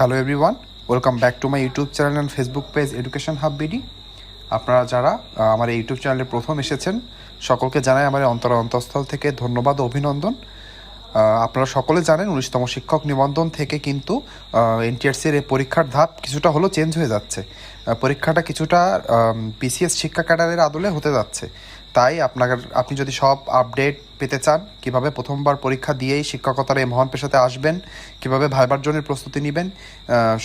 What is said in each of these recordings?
Hello everyone welcome back to my YouTube channel and Facebook page education hub BD আপনারা যারা আমার YouTube চ্যানেলে প্রথম এসেছেন, সকলকে জানাই আমার অন্তর অন্তঃস্থল থেকে ধন্যবাদ অভিনন্দন। আপনারা সকলে জানেন উনিশতম শিক্ষক নিবন্ধন থেকে কিন্তু এনটিআরসির এই পরীক্ষার ধাপ কিছুটা হলো চেঞ্জ হয়ে যাচ্ছে। পরীক্ষাটা কিছুটা পিসিএস শিক্ষা ক্যাডারের আদলে হতে যাচ্ছে। তাই আপনার আপনি যদি সব আপডেট পেতে চান, কীভাবে প্রথমবার পরীক্ষা দিয়েই শিক্ষকতার এই মহান পেশাতে আসবেন, কীভাবে ভাইবার জনের প্রস্তুতি নেবেন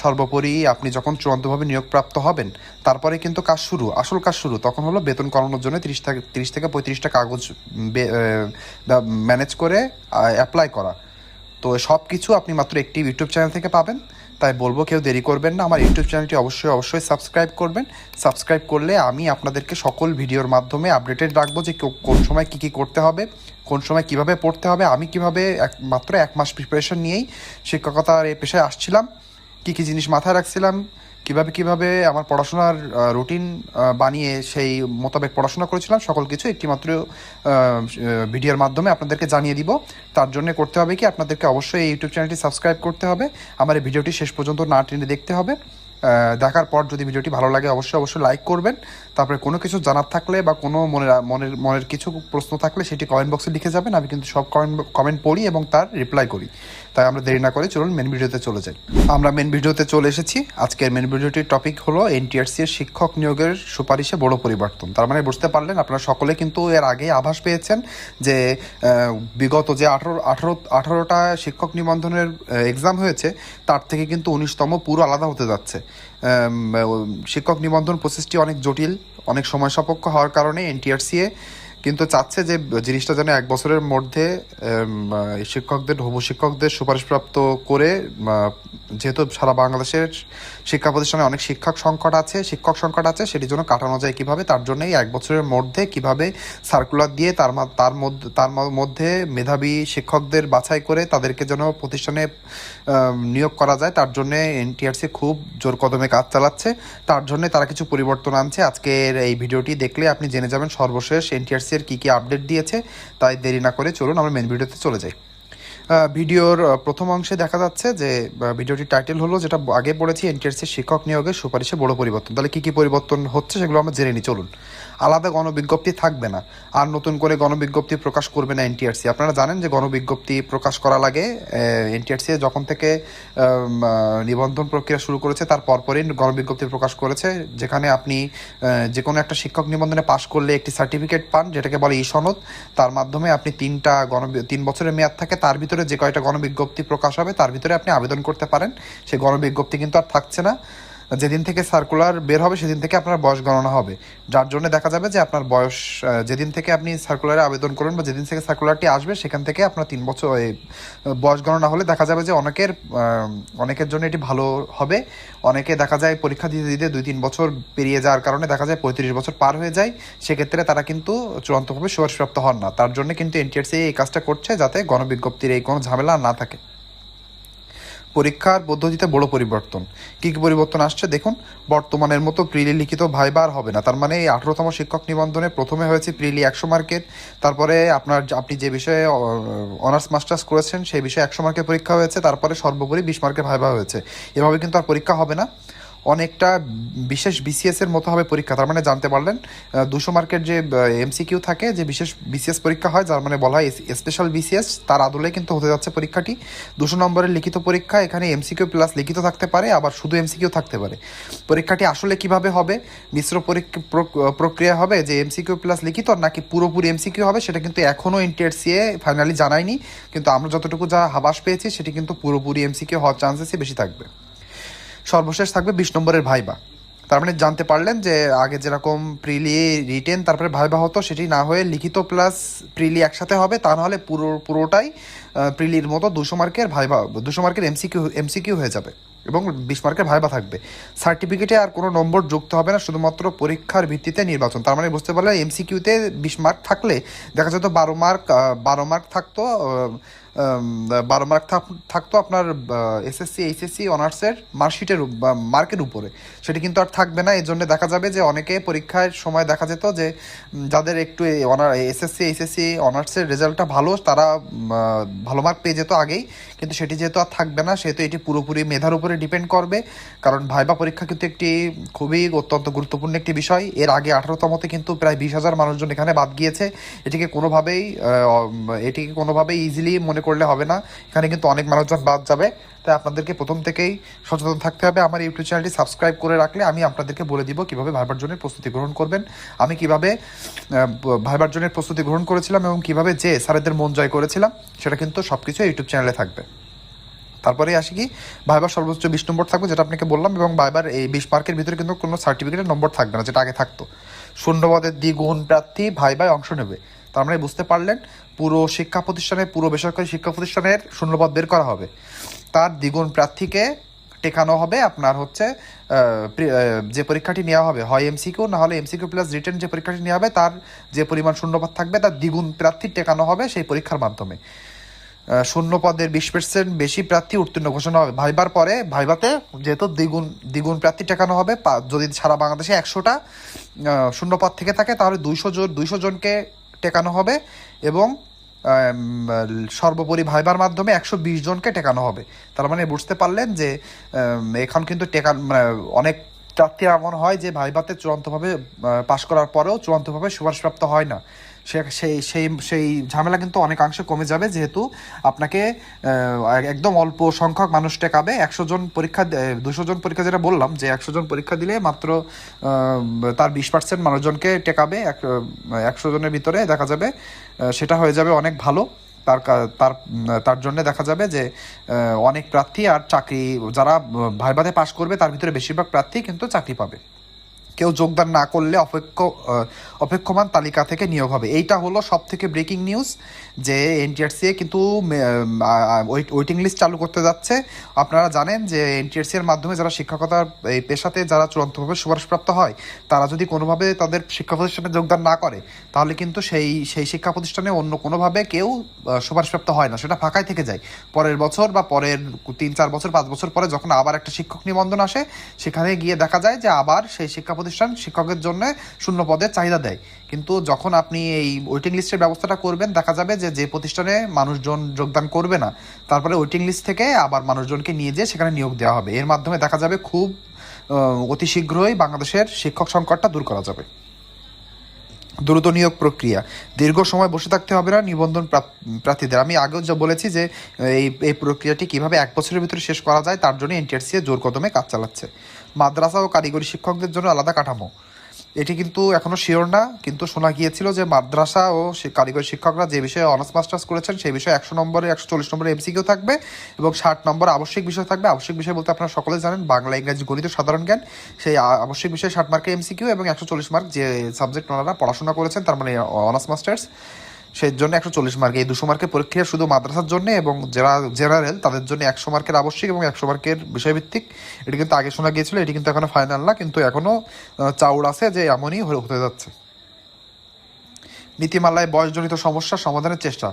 সর্বোপরি আপনি যখন চূড়ান্তভাবে নিয়োগপ্রাপ্ত হবেন, তারপরে কিন্তু কাজ শুরু, আসল কাজ শুরু, তখন হলো বেতন করানোর জন্য তিরিশ থেকে তিরিশ থেকে পঁয়ত্রিশটা কাগজ ম্যানেজ করে অ্যাপ্লাই করা। তো সব কিছু আপনি মাত্র একটি ইউটিউব চ্যানেল থেকে পাবেন। তাই বলব কেউ দেরি করবেন না। আমার ইউটিউব চ্যানেলটি অবশ্যই অবশ্যই সাবস্ক্রাইব করবেন। সাবস্ক্রাইব করলে আমি আপনাদেরকে সকল ভিডিওর মাধ্যমে আপডেটেড রাখব যে কোন সময় কি কি করতে হবে, কোন সময় কীভাবে পড়তে হবে। আমি কীভাবে এক, মাত্র এক মাস প্রিপারেশন নিয়েই শিক্ষকতার এই পেশায় আসছিলাম, কী কী জিনিস মাথায় রাখছিলাম কীভাবে কীভাবে আমার পড়াশোনার রুটিন বানিয়ে সেই মোতাবেক পড়াশোনা করেছিলাম, সকল কিছু একটি মাত্র ভিডিওর মাধ্যমে আপনাদেরকে জানিয়ে দিব। তার জন্য করতে হবে কি, আপনাদেরকে অবশ্যই এই ইউটিউব চ্যানেলটি সাবস্ক্রাইব করতে হবে। আমার এই ভিডিওটি শেষ পর্যন্ত না টেনে দেখতে হবে। দেখার পর যদি ভিডিওটি ভালো লাগে, অবশ্যই অবশ্যই লাইক করবেন। তারপরে কোনো কিছু জানার থাকলে বা কোনো মনের মনের মনের কিছু প্রশ্ন থাকলে সেটি কমেন্ট বক্সে লিখে যাবেন। আমি কিন্তু সব কমেন্ট কমেন্ট পড়ি এবং তার রিপ্লাই করি। তাই আমরা দেরি না করে চলুন মেন ভিডিওতে চলে যাই। আমরা মেন ভিডিওতে চলে এসেছি। আজকের মেন ভিডিওটির টপিক হলো এনটিআরসি এর শিক্ষক নিয়োগের সুপারিশে বড় পরিবর্তন। তার মানে বুঝতে পারলেন, আপনারা সকলে কিন্তু এর আগে আভাস পেয়েছেন যে বিগত যে আঠারো আঠারো, আঠারোটা শিক্ষক নিবন্ধনের এক্সাম হয়েছে, তার থেকে কিন্তু উনিশতম পুরো আলাদা হতে যাচ্ছে। শিক্ষক নিবন্ধন প্রসেসটি অনেক জটিল, অনেক সময় সাপেক্ষ হওয়ার কারণে এনটিআরসিএ কিন্তু চাচ্ছে যে জিনিসটা যেন এক বছরের মধ্যে শিক্ষকদের হবু শিক্ষকদের সুপারিশপ্রাপ্ত করে যেহেতু সারা বাংলাদেশের শিক্ষা প্রতিষ্ঠানে অনেক শিক্ষক সংকট আছে, শিক্ষক সংকট আছে সেটি জন্য কাটানো যায় কীভাবে, তার জন্যই এক বছরের মধ্যে কীভাবে সার্কুলার দিয়ে তার তার মধ্যে তার মধ্যে মেধাবী শিক্ষকদের বাছাই করে তাদেরকে যেন প্রতিষ্ঠানে নিয়োগ করা যায়, তার জন্য এনটিআরসি খুব জোর কদমে কাজ চালাচ্ছে। তার জন্য তারা কিছু পরিবর্তন আনছে। আজকের এই ভিডিওটি দেখলে আপনি জেনে যাবেন সর্বশেষ এনটিআরসি এর কী কি আপডেট দিয়েছে। তাই দেরি না করে চলুন, আমরা মেন ভিডিওতে চলে যাই। ভিডিওর প্রথম অংশে দেখা যাচ্ছে যে ভিডিওটির টাইটেল হলো যেটা আগে পড়েছি এনটিআরসি শিক্ষক নিয়োগের সুপারিশে বড় পরিবর্তন। তাহলে কী কী পরিবর্তন হচ্ছে সেগুলো আমরা জেনে নিই, চলুন। আলাদা গণবিজ্ঞপ্তি থাকবে না। আর নতুন করে গণবিজ্ঞপ্তি প্রকাশ করবে না এনটিআরসি। আপনারা জানেন যে গণবিজ্ঞপ্তি প্রকাশ করা লাগে এনটিআরসি যখন থেকে নিবন্ধন প্রক্রিয়া শুরু করেছে, তার পরপরই গণবিজ্ঞপ্তি প্রকাশ করেছে, যেখানে আপনি যে কোনো একটা শিক্ষক নিবন্ধনে পাশ করলে একটি সার্টিফিকেট পান, যেটাকে বলে ই সনদ। তার মাধ্যমে আপনি তিনটা গণ তিন বছরের মেয়াদ থাকে, তার ভিতরে যে কয়টা গণবিজ্ঞপ্তি প্রকাশ হবে, তার ভিতরে আপনি আবেদন করতে পারেন। সেই গণবিজ্ঞপ্তি কিন্তু আর থাকছে না। যেদিন থেকে সার্কুলার বের হবে, সেদিন থেকে আপনার বয়স গণনা হবে। যার জন্য দেখা যাবে যে আপনার বয়স যেদিন থেকে আপনি সার্কুলারে আবেদন করবেন বা যেদিন থেকে সার্কুলারটি আসবে, সেখান থেকে আপনার তিন বছর বয়স গণনা হলে দেখা যাবে যে অনেকের অনেকের জন্য এটি ভালো হবে। অনেকে দেখা যায় পরীক্ষা দিতে দিতে দুই তিন বছর পেরিয়ে যাওয়ার কারণে দেখা যায় পঁয়ত্রিশ বছর পার হয়ে যায়। সেক্ষেত্রে তারা কিন্তু চূড়ান্তভাবে সুপারিশপ্রাপ্ত হন না। তার জন্য কিন্তু এনটিআরসি এই কাজটা করছে যাতে গণবিজ্ঞপ্তির এই কোনো ঝামেলা না থাকে। পরীক্ষার পদ্ধতিতে বড় পরিবর্তন। কি কি পরিবর্তন আসছে দেখুন, বর্তমানের মতো প্রিলি লিখিত ভাইবার হবে না। তার মানে এই আঠেরোতম শিক্ষক নিবন্ধনে প্রথমে হয়েছে প্রিলি একশো মার্কের, তারপরে আপনার আপনি যে বিষয়ে অনার্স মাস্টার্স করেছেন, সেই বিষয়ে একশো মার্কের পরীক্ষা হয়েছে, তারপরে সর্বোপরি বিশ মার্কের ভাইবা হয়েছে। এভাবে কিন্তু আর পরীক্ষা হবে না। অনেকটা বিশেষ বিসিএস এর মতো হবে পরীক্ষা, তার মানে জানতে পারলেন। দুশো মার্কের যে এমসিকিউ থাকে, যে বিশেষ বিসিএস পরীক্ষা হয়, যার মানে বলা হয় স্পেশাল বিসিএস তার আদলে কিন্তু হতে যাচ্ছে পরীক্ষাটি। দুশো নম্বরের লিখিত পরীক্ষা, এখানে এমসিকিউ প্লাস লিখিত থাকতে পারে, আবার শুধু এমসিকিউ থাকতে পারে। পরীক্ষাটি আসলে কীভাবে হবে? মিশ্র পরীক্ষা, প্রক- প্রক্রিয়া হবে যে এমসিকিউ প্লাস লিখিত নাকি পুরোপুরি এমসিকিউ হবে, সেটা কিন্তু এখনও এনটিআরসিএ ফাইনালি জানায়নি। কিন্তু আমরা যতটুকু যা হাবাস পেয়েছি, সেটি কিন্তু পুরোপুরি এমসিকিউ হওয়ার চান্সেসই বেশি থাকবে। সর্বশেষ থাকবে বিশ নম্বরের ভাইবা। তার মানে জানতে পারলেন যে আগে যেরকম প্রিলি রিটেন, তারপরে ভাইবা হতো, সেটি না হয়ে লিখিত প্লাস প্রিলি একসাথে হবে, তা নাহলে পুরো, পুরোটাই প্রিলির মতো দুশো মার্কের ভাইবা, দুশো মার্কের এমসিকিউ এমসিকিউ হয়ে যাবে এবং বিশ মার্কের ভাইবা থাকবে। সার্টিফিকেটে আর কোনো নম্বর যুক্ত হবে না, শুধুমাত্র পরীক্ষার ভিত্তিতে নির্বাচন। তার মানে বুঝতে পারলে এমসিকিউতে বিশ মার্ক থাকলে দেখা যেত বারো মার্ক বারো মার্ক থাকতো বারো মার্ক থাক- থাকতো আপনার এসএসসি এইচএসসি অনার্সের মার্কশিটের মার্কের উপরে। সেটি কিন্তু আর থাকবে না এই জন্য দেখা যাবে যে অনেকে পরীক্ষার সময় দেখা যেত যে যাদের একটু অনার এসএসসি এইচএসসি অনার্সের রেজাল্টটা ভালো, তারা ভালো মার্ক পেয়ে যেত আগেই। কিন্তু সেটি যেহেতু আর থাকবে না, সেহেতু এটি পুরোপুরি মেধার উপরে ডিপেন্ড করবে। কারণ ভাইবা পরীক্ষা কিন্তু একটি খুবই অত্যন্ত গুরুত্বপূর্ণ একটি বিষয়। এর আগে আঠারোতমতে কিন্তু প্রায় বিশ হাজার মানুষজন এখানে বাদ গিয়েছে। এটিকে কোনোভাবেই এটিকে কোনোভাবেই ইজিলি মনে করলে হবে না। এখানে কিন্তু অনেক মানুষজন বাদ যাবে। তাই আপনাদেরকে প্রথম থেকেই সচেতন থাকতে হবে। আমার ইউটিউব চ্যানেলটি সাবস্ক্রাইব করে রাখলে আমি আপনাদেরকে বলে দিব কীভাবে ভাইবার জনের প্রস্তুতি গ্রহণ করবেন। আমি কীভাবে ভাইবার জনের প্রস্তুতি গ্রহণ করেছিলাম এবং কীভাবে যে স্যারেদের মন জয় করেছিলাম, সেটা কিন্তু সব কিছু ইউটিউব চ্যানেলে থাকবে। তারপরে আসি কি ভাইবার সর্বোচ্চ বিশ নম্বর থাকবে, যেটা আপনাকে বললাম, এবং ভাইবার এই বিশ মার্কের ভিতরে কিন্তু কোনো সার্টিফিকেটের নম্বর থাকবে না, যেটা আগে থাকতো। শূন্যপদের দ্বিগুণ প্রার্থী ভাইবায় অংশ নেবে। তার মানে বুঝতে পারলেন পুরো শিক্ষা প্রতিষ্ঠানে পুরো বেসরকারি শিক্ষা প্রতিষ্ঠানের শূন্যপদ বের করা হবে। তার দ্বিগুণ প্রার্থীকে টেকানো হবে, আপনার হচ্ছে যে পরীক্ষাটি নেওয়া হবে, হয় এমসিকিউ না হলে এমসিকিউ প্লাস রিটার্ন যে পরীক্ষাটি নেওয়া হবে, তার যে পরিমাণ শূন্যপদ থাকবে, তার দ্বিগুণ প্রার্থী টেকানো হবে সেই পরীক্ষার মাধ্যমে। শূন্য পদের বিশ পার্সেন্ট বেশি প্রার্থী উত্তীর্ণ ঘোষণা হবে। ভাইবার পরে, ভাইবাতে যেহেতু দ্বিগুণ দ্বিগুণ প্রার্থী টেকানো হবে যদি সারা বাংলাদেশে একশোটা শূন্য পদ থেকে থাকে, তাহলে দুইশো জন, দুইশো জনকে টেকানো হবে এবং সর্বোপরি ভাইবার মাধ্যমে একশো বিশ জনকে টেকানো হবে। তার মানে বুঝতে পারলেন যে এখন কিন্তু টেকান মানে অনেক প্রার্থী এমন হয় যে ভাইবাতে চূড়ান্তভাবে পাশ করার পরেও চূড়ান্তভাবে সুপারিশপ্রাপ্ত হয় না। সেই সেই সেই ঝামেলা কিন্তু অনেকাংশে কমে যাবে যেহেতু আপনাকে একদম অল্প সংখ্যক মানুষ টেকাবে। একশো জন পরীক্ষা দুশো জন পরীক্ষা যেটা বললাম, যে একশো জন পরীক্ষা দিলে মাত্র তার বিশ পার্সেন্ট মানুষজনকে টেকাবে। একশো জনের ভিতরে দেখা যাবে সেটা হয়ে যাবে অনেক ভালো। তার তার তার জন্য দেখা যাবে যে অনেক প্রার্থী আর চাকরি, যারা ভাইবাতে পাশ করবে তার ভিতরে বেশিরভাগ প্রার্থী কিন্তু চাকরি পাবে। কেউ যোগদান না করলে অপেক্ষ অপেক্ষমান তালিকা থেকে নিয়োগ হবে। এইটা হলো সব থেকে ব্রেকিং নিউজ যে এনটিআরসি কিন্তু ওয়েটিং লিস্ট চালু করতে যাচ্ছে। আপনারা জানেন যে এনটিআরসি এর মাধ্যমে যারা শিক্ষকতার এই পেশাতে যারা চূড়ান্তভাবে সুপারিশপ্রাপ্ত হয়, তারা যদি কোনোভাবে তাদের শিক্ষা প্রতিষ্ঠানে যোগদান না করে, তাহলে কিন্তু সেই সেই শিক্ষা প্রতিষ্ঠানে অন্য কোনোভাবে কেউ সুপারিশপ্রাপ্ত হয় না। সেটা ফাঁকাই থেকে যায়। পরের বছর বা পরের তিন, চার বছর, পাঁচ বছর পরে যখন আবার একটা শিক্ষক নিবন্ধন আসে, সেখানে গিয়ে দেখা যায় যে আবার সেই শিক্ষা প্রতিষ্ঠান শিক্ষকের জন্য শূন্য পদের চাহিদা দেয়। কিন্তু যখন আপনি এই ওয়েটিং লিস্টের ব্যবস্থাটা করবেন, দেখা যাবে যে যে প্রতিষ্ঠানে মানুষজন যোগদান করবে না, তারপরে ওয়েটিং লিস্ট থেকে আবার মানুষজনকে নিয়ে যেয়ে সেখানে নিয়োগ দেওয়া হবে। এর মাধ্যমে দেখা যাবে খুব অতি শীঘ্রই বাংলাদেশের শিক্ষক সংকটটা দূর করা যাবে। দ্রুত নিয়োগ প্রক্রিয়া। দীর্ঘ সময় বসে থাকতে হবে না, নিবন্ধন প্রার্থীদের। আমি আগেও যা বলেছি যে, এই এই প্রক্রিয়াটি কীভাবে এক বছরের ভিতরে শেষ করা যায়, তার জন্য এনটিআরসিএ জোর কদমে কাজ চালাচ্ছে। মাদ্রাসা ও কারিগরি শিক্ষকদের জন্য আলাদা কাঠামো। এটি কিন্তু এখনও শিওর না, কিন্তু শোনা গিয়েছিল যে মাদ্রাসা ও কারিগরি শিক্ষকরা যে বিষয়ে অনার্স মাস্টার্স করেছেন সেই বিষয়ে একশো নম্বরে, একশো চল্লিশ নম্বরে এমসিকিউ থাকবে এবং ষাট নম্বর আবশ্যিক বিষয় থাকবে। আবশ্যিক বিষয় বলতে আপনারা সকলে জানেন, বাংলা, ইংরেজি গণিত সাধারণ জ্ঞান। সেই আবশ্যিক বিষয়ে ষাট মার্কের এমসিকিউ এবং একশো চল্লিশ মার্ক যে সাবজেক্ট ওনারা পড়াশোনা করেছেন, তার মানে অনার্স মাস্টার্স। সেই জন্য একশো চল্লিশ মার্কে এই দুশো মার্কের পরীক্ষা শুধু মাদ্রাসার জন্য এবং যারা জেনারেল তাদের জন্য একশো মার্কের আবশ্যিক এবং একশো মার্কের বিষয়ভিত্তিক। এটি কিন্তু আগে শোনা গিয়েছিল, এটি কিন্তু এখনও ফাইনাল না, কিন্তু এখনও চাউড় আছে যে এমনই হতে যাচ্ছে। নীতিমালায় বয়সজনিত সমস্যা সমাধানের চেষ্টা।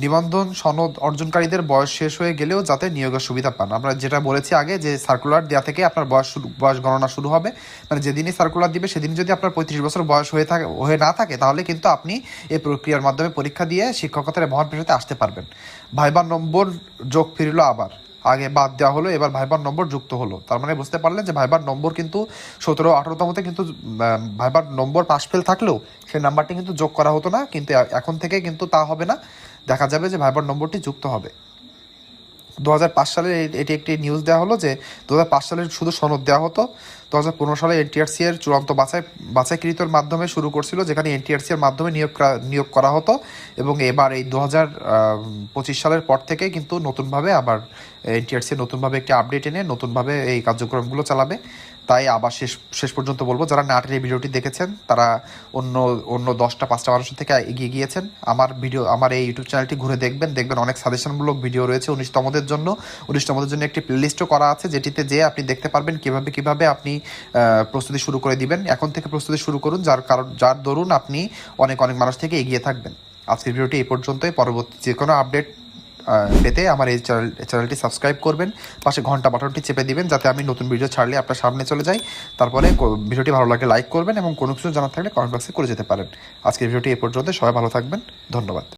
নিবন্ধন সনদ অর্জনকারীদের বয়স শেষ হয়ে গেলেও যাতে নিয়োগের সুবিধা পান। আমরা যেটা বলেছি আগে যে সার্কুলার দেওয়া থেকে আপনার বয়স শুরু বয়স গণনা শুরু হবে। মানে যেদিনই সার্কুলার দিবে সেদিন যদি আপনার পঁয়ত্রিশ বছর বয়স হয়ে থাকে হয়ে না থাকে, তাহলে কিন্তু আপনি এই প্রক্রিয়ার মাধ্যমে পরীক্ষা দিয়ে শিক্ষকতার মহান পেশাতে আসতে পারবেন। ভাইবার নম্বর যোগ ফিরলো আবার। আগে বাদ দেওয়া হলো, এবার ভাইবার নম্বর যুক্ত হলো। তার মানে বুঝতে পারলেন যে ভাইবার নম্বর কিন্তু সতেরো আঠারোতমতে কিন্তু ভাইবার নম্বর পাশ ফেল থাকলেও সেই নাম্বারটি কিন্তু যোগ করা হতো না, কিন্তু এখন থেকে কিন্তু তা হবে না। দেখা যাবে যে ভাইবার নম্বরটি যুক্ত হবে। দু হাজার পাঁচ সালে এটি একটি নিউজ দেওয়া হলো যে দু হাজার পাঁচ সালে শুধু সনদ দেওয়া হতো দু হাজার পনেরো সালে এনটিআরসি এর চূড়ান্ত বাছাই বাছাইকৃতর মাধ্যমে শুরু করছিল, যেখানে এনটিআরসি এর মাধ্যমে নিয়োগ নিয়োগ করা হতো। এবং এবার এই দু হাজার পঁচিশ সালের পর থেকে কিন্তু নতুনভাবে আবার এনটিআরসি নতুনভাবে একটি আপডেট এনে নতুনভাবে এই কার্যক্রমগুলো চালাবে। তাই আবার শেষ শেষ পর্যন্ত বলব, যারা নাটের এই ভিডিওটি দেখেছেন, তারা অন্য অন্য দশটা, পাঁচটা মানুষের থেকে এগিয়ে গিয়েছেন। আমার ভিডিও আমার এই ইউটিউব চ্যানেলটি ঘুরে দেখবেন। দেখবেন অনেক সাজেশনমূলক ভিডিও রয়েছে। উনিশতমদের জন্য উনিশতমদের জন্য একটি প্লেলিস্টও করা আছে, যেটিতে যে আপনি দেখতে পারবেন কীভাবে কীভাবে আপনি প্রস্তুতি শুরু করে দিবেন। এখন থেকে প্রস্তুতি শুরু করুন, যার কারণ যার দরুন আপনি অনেক অনেক মানুষ থেকে এগিয়ে থাকবেন। আজকের ভিডিওটি এই পর্যন্তই। পরবর্তী যে কোনো আপডেট পেতে আমার এই চ্যানেল চ্যানেলটি সাবস্ক্রাইব করবেন। পাশে ঘণ্টা বাটনটি চেপে দিবেন, যাতে আমি নতুন ভিডিও ছাড়লে আপনার সামনে চলে যাই। তারপরে ভিডিওটি ভালো লাগে লাইক করবেন এবং কোনো কিছু জানার থাকলে কমেন্ট বক্সে করে যেতে পারেন। আজকের ভিডিওটি এই পর্যন্ত সবাই ভালো থাকবেন। ধন্যবাদ।